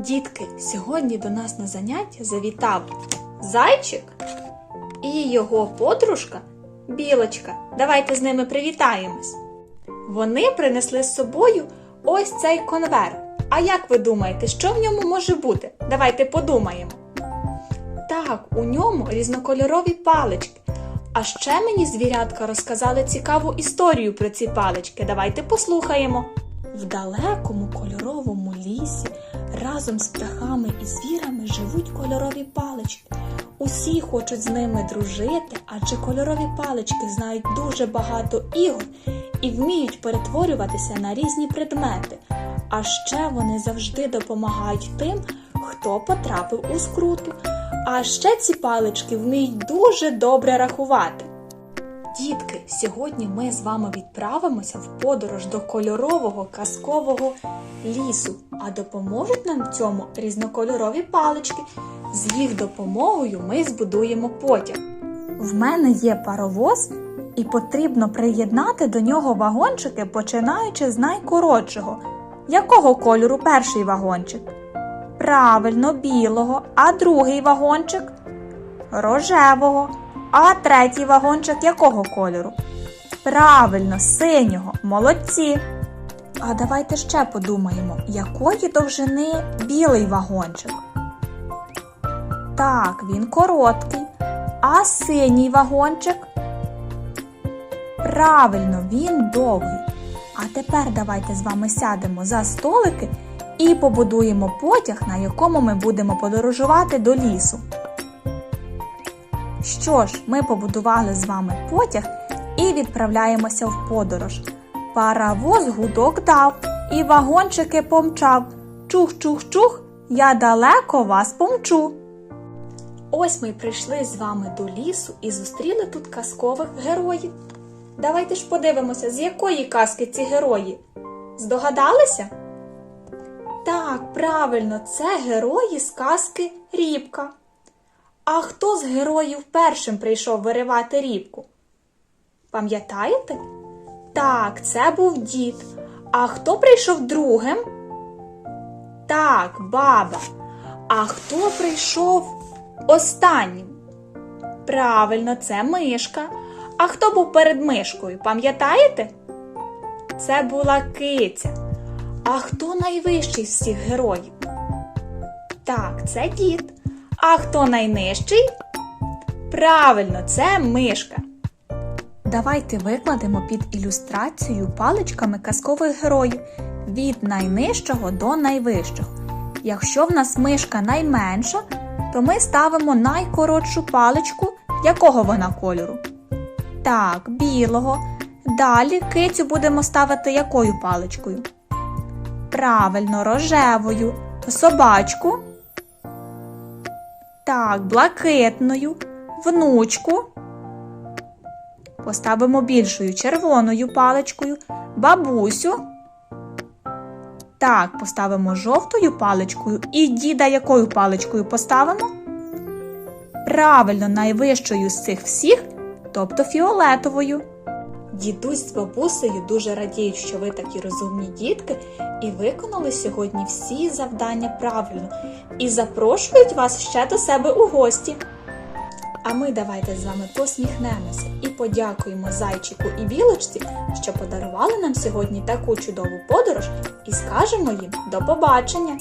Дітки, сьогодні до нас на заняття завітав зайчик і його подружка Білочка. Давайте з ними привітаємось. Вони принесли з собою ось цей конверт. А як ви думаєте, що в ньому може бути? Давайте подумаємо. Так, у ньому різнокольорові палички. А ще мені звірятка розказали цікаву історію про ці палички. Давайте послухаємо. В далекому кольоровому лісі разом з птахами і звірами живуть кольорові палички. Усі хочуть з ними дружити, адже кольорові палички знають дуже багато ігор і вміють перетворюватися на різні предмети. А ще вони завжди допомагають тим, хто потрапив у скруту. А ще ці палички вміють дуже добре рахувати. Дітки, сьогодні ми з вами відправимося в подорож до кольорового казкового лісу, а допоможуть нам в цьому різнокольорові палички. З їх допомогою ми збудуємо потяг. В мене є паровоз, і потрібно приєднати до нього вагончики, починаючи з найкоротшого. Якого кольору перший вагончик? Правильно, білого, а другий вагончик рожевого. А третій вагончик якого кольору? Правильно, синього, молодці. А давайте ще подумаємо, якої довжини білий вагончик? Так, він короткий. А синій вагончик? Правильно, він довгий. А тепер давайте з вами сядемо за столики і побудуємо потяг, на якому ми будемо подорожувати до лісу. Що ж, ми побудували з вами потяг і відправляємося в подорож. Паровоз гудок дав, і вагончики помчав. Чух-чух-чух, я далеко вас помчу. Ось ми прийшли з вами до лісу і зустріли тут казкових героїв. Давайте ж подивимося, з якої казки ці герої. Здогадалися? Так, правильно, це герої з казки Рібка. А хто з героїв першим прийшов виривати рібку? Пам'ятаєте? Так, це був дід. А хто прийшов другим? Так, баба. А хто прийшов останнім? Правильно, це мишка. А хто був перед мишкою? Пам'ятаєте? Це була киця. А хто найвищий з всіх героїв? Так, це дід. А хто найнижчий? Правильно, це мишка. Давайте викладемо під ілюстрацію паличками казкових героїв від найнижчого до найвищого. Якщо в нас мишка найменша, то ми ставимо найкоротшу паличку, якого вона кольору? Так, білого. Далі кицю будемо ставити якою паличкою? Правильно, рожевою. Собачку. Так, блакитною, внучку. Поставимо більшою червоною паличкою, бабусю. Так, поставимо жовтою паличкою і діда якою паличкою поставимо? Правильно, найвищою з цих всіх, тобто фіолетовою. Дідусь з бабусею дуже радіють, що ви такі розумні дітки і виконали сьогодні всі завдання правильно і запрошують вас ще до себе у гості. А ми давайте з вами посміхнемося і подякуємо зайчику і білочці, що подарували нам сьогодні таку чудову подорож, і скажемо їм до побачення!